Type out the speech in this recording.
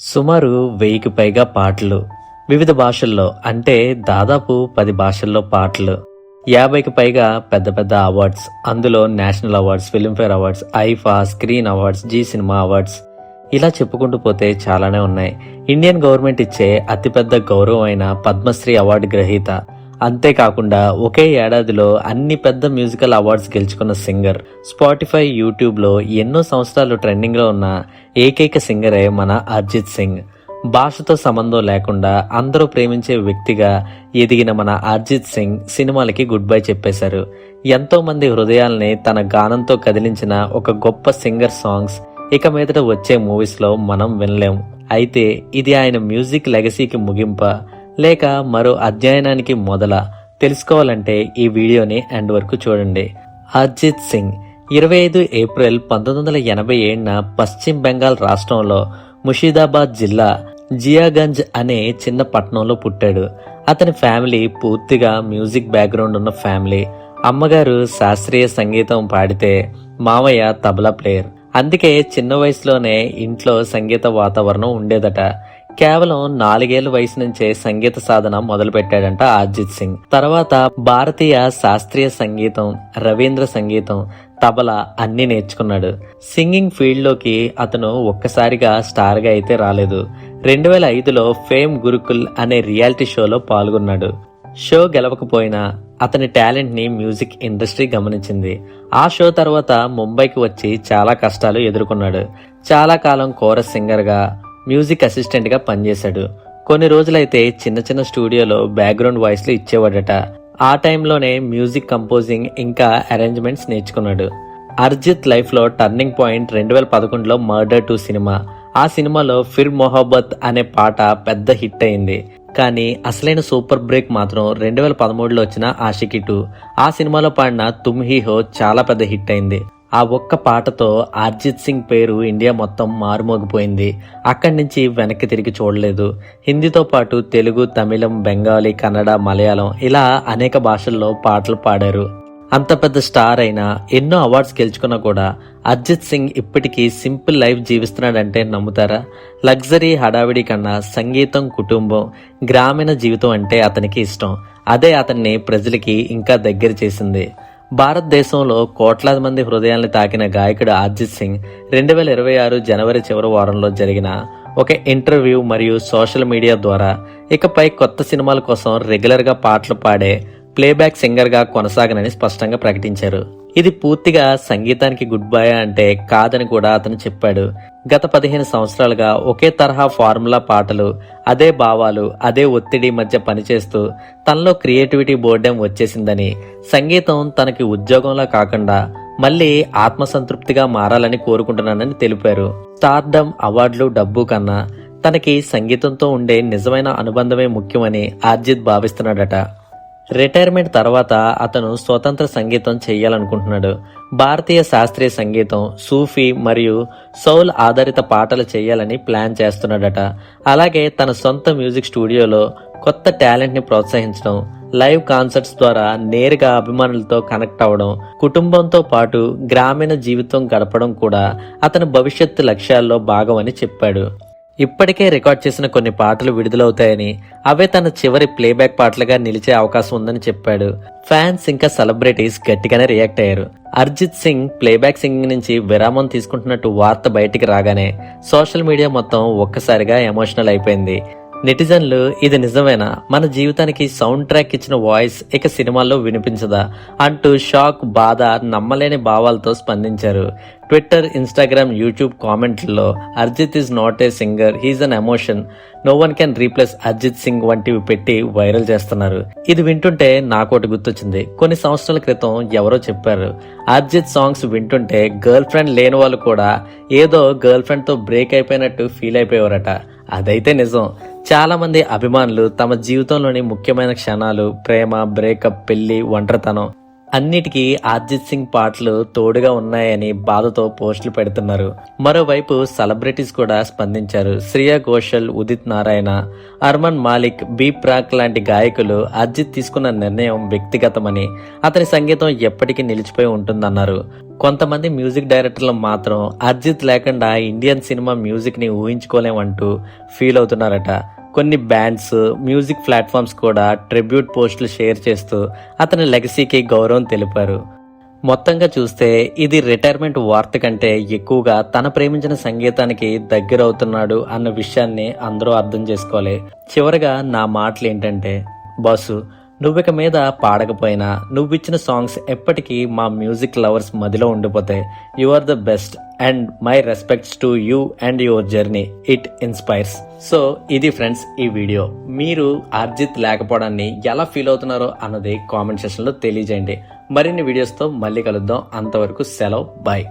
సుమారు వెయ్యికి పైగా పాటలు. వివిధ భాషల్లో అంటే దాదాపు పది భాషల్లో పాటలు. యాభైకి పైగా పెద్ద పెద్ద అవార్డ్స్ అందులో national awards Filmfare awards IIFA screen awards Zee cinema awards. ఇలా చెప్పుకుంటూ పోతే చాలానే ఉన్నాయి. ఇండియన్ గవర్నమెంట్ ఇచ్చే అతిపెద్ద గౌరవం అయిన పద్మశ్రీ అవార్డు గ్రహీత అంతేకాకుండా ఒకే ఏడాదిలో అన్ని పెద్ద మ్యూజికల్ అవార్డ్స్ గెలుచుకున్న సింగర్. స్పాటిఫై యూట్యూబ్లో ఎన్నో సంవత్సరాలు ట్రెండింగ్లో ఉన్న ఏకైక సింగరే మన అర్జిత్ సింగ్. భాషతో సంబంధం లేకుండా అందరూ ప్రేమించే వ్యక్తిగా ఎదిగిన మన అర్జిత్ సింగ్ సినిమాలకి గుడ్ బై చెప్పేశారు. ఎంతో మంది హృదయాల్ని తన గానంతో కదిలించిన ఒక గొప్ప సింగర్ సాంగ్స్ ఇక మీదట వచ్చే మూవీస్లో మనం వినలేం. అయితే ఇది ఆయన మ్యూజిక్ లెగసీకి ముగింప లేక మరో అధ్యయనానికి మొదల తెలుసుకోవాలంటే ఈ వీడియోని ఎండ్ వరకు చూడండి. అర్జిత్ సింగ్ ఇరవై ఐదు ఏప్రిల్ పంతొమ్మిది వందల ఎనభై ఏడున పశ్చిమ బెంగాల్ రాష్ట్రంలో ముషీదాబాద్ జిల్లా జియాగంజ్ అనే చిన్న పట్టణంలో పుట్టాడు. అతని ఫ్యామిలీ పూర్తిగా మ్యూజిక్ బ్యాక్గ్రౌండ్ ఉన్న ఫ్యామిలీ. అమ్మగారు శాస్త్రీయ సంగీతం పాడితే మామయ్య తబలా ప్లేయర్. అందుకే చిన్న వయసులోనే ఇంట్లో సంగీత వాతావరణం ఉండేదట. కేవలం నాలుగేళ్ళ వయసు నుంచే సంగీత సాధన మొదలు పెట్టాడంట అర్జిత్ సింగ్. తర్వాత భారతీయ శాస్త్రీయ సంగీతం రవీంద్ర సంగీతం తబలా అన్ని నేర్చుకున్నాడు. సింగింగ్ ఫీల్డ్లోకి అతను ఒక్కసారిగా స్టార్గా అయితే రాలేదు. రెండు వేల ఐదులో ఫేమ్ గురుకుల్ అనే రియాలిటీ షోలో పాల్గొన్నాడు. షో గెలవకపోయినా అతని టాలెంట్ని మ్యూజిక్ ఇండస్ట్రీ గమనించింది. ఆ షో తర్వాత ముంబైకి వచ్చి చాలా కష్టాలు ఎదుర్కొన్నాడు. చాలా కాలం కోరస్ సింగర్గా మ్యూజిక్ అసిస్టెంట్గా పనిచేశాడు. కొన్ని రోజులైతే చిన్న చిన్న స్టూడియోలో బ్యాక్గ్రౌండ్ వాయిస్లు ఇచ్చేవాడట. ఆ టైంలోనే మ్యూజిక్ కంపోజింగ్ ఇంకా అరేంజ్మెంట్స్ నేర్చుకున్నాడు. అర్జిత్ లైఫ్లో టర్నింగ్ పాయింట్ రెండు వేల పదకొండులో మర్డర్ టూ సినిమా. ఆ సినిమాలో ఫిర్ మొహబ్బత్ అనే పాట పెద్ద హిట్ అయింది. కానీ అసలైన సూపర్ బ్రేక్ మాత్రం రెండు వేల పదమూడులో వచ్చిన ఆషికి టూ. ఆ సినిమాలో పాడిన తుమ్ హీ హో చాలా పెద్ద హిట్ అయింది. ఆ ఒక్క పాటతో అర్జిత్ సింగ్ పేరు ఇండియా మొత్తం మారుమోగిపోయింది. అక్కడి నుంచి వెనక్కి తిరిగి చూడలేదు. హిందీతో పాటు తెలుగు తమిళం బెంగాలీ కన్నడ మలయాళం ఇలా అనేక భాషల్లో పాటలు పాడారు. అంత పెద్ద స్టార్ అయినా ఎన్నో అవార్డ్స్ గెలుచుకున్నా కూడా అర్జిత్ సింగ్ ఇప్పటికీ సింపుల్ లైఫ్ జీవిస్తున్నాడంటే నమ్ముతారా? లగ్జరీ హడావిడి కన్నా సంగీతం కుటుంబం గ్రామీణ జీవితం అంటే అతనికి ఇష్టం. అదే అతన్ని ప్రజలకి ఇంకా దగ్గర చేసింది. భారతదేశంలో కోట్లాది మంది హృదయాల్ని తాకిన గాయకుడు అర్జిత్ సింగ్ రెండు వేల ఇరవై ఆరు జనవరి చివరి వారంలో జరిగిన ఒక ఇంటర్వ్యూ మరియు సోషల్ మీడియా ద్వారా ఇకపై కొత్త సినిమాల కోసం రెగ్యులర్గా పాటలు పాడే ప్లేబ్యాక్ సింగర్గా కొనసాగనని స్పష్టంగా ప్రకటించారు. ఇది పూర్తిగా సంగీతానికి గుడ్ బై అంటే కాదని కూడా అతను చెప్పాడు. గత పదిహేను సంవత్సరాలుగా ఒకే తరహా ఫార్ములా పాటలు అదే భావాలు అదే ఒత్తిడి మధ్య పనిచేస్తూ తనలో క్రియేటివిటీ బోర్డెం వచ్చేసిందని సంగీతం తనకి ఉద్యోగంలా కాకుండా మళ్ళీ ఆత్మసంతృప్తిగా మారాలని కోరుకుంటున్నానని తెలిపారు. స్టార్డమ్ అవార్డులు డబ్బు కన్నా తనకి సంగీతంతో ఉండే నిజమైన అనుబంధమే ముఖ్యమని ఆర్జిత్ భావిస్తున్నాడట. రిటైర్మెంట్ తర్వాత అతను స్వతంత్ర సంగీతం చేయాలనుకుంటున్నాడు భారతీయ శాస్త్రీయ సంగీతం సూఫీ మరియు సౌల్ ఆధారిత పాటలు చేయాలని ప్లాన్ చేస్తున్నాడట. అలాగే తన సొంత మ్యూజిక్ స్టూడియోలో కొత్త టాలెంట్ని ప్రోత్సహించడం లైవ్ కాన్సర్ట్స్ ద్వారా నేరుగా అభిమానులతో కనెక్ట్ అవ్వడం కుటుంబంతో పాటు గ్రామీణ జీవితం గడపడం కూడా అతని భవిష్యత్తు లక్ష్యాల్లో భాగమని చెప్పాడు. ఇప్పటికే రికార్డ్ చేసిన కొన్ని పాటలు విడుదలవుతాయని అవే తన చివరి ప్లేబ్యాక్ పాటలుగా నిలిచే అవకాశం ఉందని చెప్పాడు. ఫ్యాన్స్ ఇంకా సెలబ్రిటీస్ గట్టిగానే రియాక్ట్ అయ్యారు. అర్జిత్ సింగ్ ప్లేబ్యాక్ సింగింగ్ నుంచి విరామం తీసుకుంటున్నట్టు వార్త బయటికి రాగానే సోషల్ మీడియా మొత్తం ఒక్కసారిగా ఎమోషనల్ అయిపోయింది. నెటిజన్లు ఇది నిజమేనా? మన జీవితానికి సౌండ్ ట్రాక్ ఇచ్చిన వాయిస్ ఇక సినిమాల్లో వినిపించదా? అంటూ షాక్ బాధ నమ్మలేని భావాలతో స్పందించారు. Twitter Instagram YouTube కామెంట్లలో Arijit is not a singer he's an emotion. No one can replace Arijit Singh వంటివి పెట్టి వైరల్ చేస్తున్నారు. ఇది వింటుంటే నాకోటి గుర్తొచ్చింది. కొన్ని సంవత్సరాల క్రితం ఎవరో చెప్పారు. అర్జిత్ సాంగ్స్ వింటుంటే గర్ల్ ఫ్రెండ్ లేని వాళ్ళు కూడా ఏదో గర్ల్ ఫ్రెండ్తో బ్రేక్ అయిపోయినట్టు ఫీల్ అయిపోయేవారట. అదైతే నిజం. చాలా మంది అభిమానులు తమ జీవితంలోని ముఖ్యమైన క్షణాలు ప్రేమ బ్రేకప్ పెళ్ళి ఒంటరితనం అన్నిటికీ అర్జిత్ సింగ్ పాటలు తోడుగా ఉన్నాయని బాధతో పోస్టులు పెడుతున్నారు. మరోవైపు సెలబ్రిటీస్ కూడా స్పందించారు. శ్రియా ఘోషల్ ఉదిత్ నారాయణ అర్మన్ మాలిక్ బీ ప్రాక్ లాంటి గాయకులు అర్జిత్ తీసుకున్న నిర్ణయం వ్యక్తిగతమని అతని సంగీతం ఎప్పటికీ నిలిచిపోయి ఉంటుందన్నారు. కొంతమంది మ్యూజిక్ డైరెక్టర్లు మాత్రం అర్జిత్ లేకుండా ఇండియన్ సినిమా మ్యూజిక్ని ఊహించుకోలేమంటూ ఫీల్ అవుతున్నారట. కొన్ని బ్యాండ్స్ మ్యూజిక్ ప్లాట్ఫామ్స్ కూడా ట్రిబ్యూట్ పోస్టులు షేర్ చేస్తూ అతని లెగసీకి గౌరవం తెలిపారు. మొత్తంగా చూస్తే ఇది రిటైర్మెంట్ వార్త కంటే ఎక్కువగా తన ప్రేమించిన సంగీతానికి దగ్గరవుతున్నాడు అన్న విషయాన్ని అందరూ అర్థం చేసుకోవాలి. చివరగా నా మాటలు ఏంటంటే బాసు నువ్విక మీద పాడకపోయినా నువ్విచ్చిన సాంగ్స్ ఎప్పటికీ మా మ్యూజిక్ లవర్స్ మదిలో ఉండిపోతాయి you are the best and my respects to you and your journey. It inspires so ఇది ఫ్రెండ్స్ ఈ వీడియో. మీరు అర్జిత్ లేకపోవడాన్ని ఎలా ఫీల్ అవుతున్నారో అన్నది కామెంట్ సెక్షన్లో తెలియజేయండి. మరిన్ని వీడియోస్తో మళ్ళీ కలుద్దాం. అంతవరకు సెలవు. బాయ్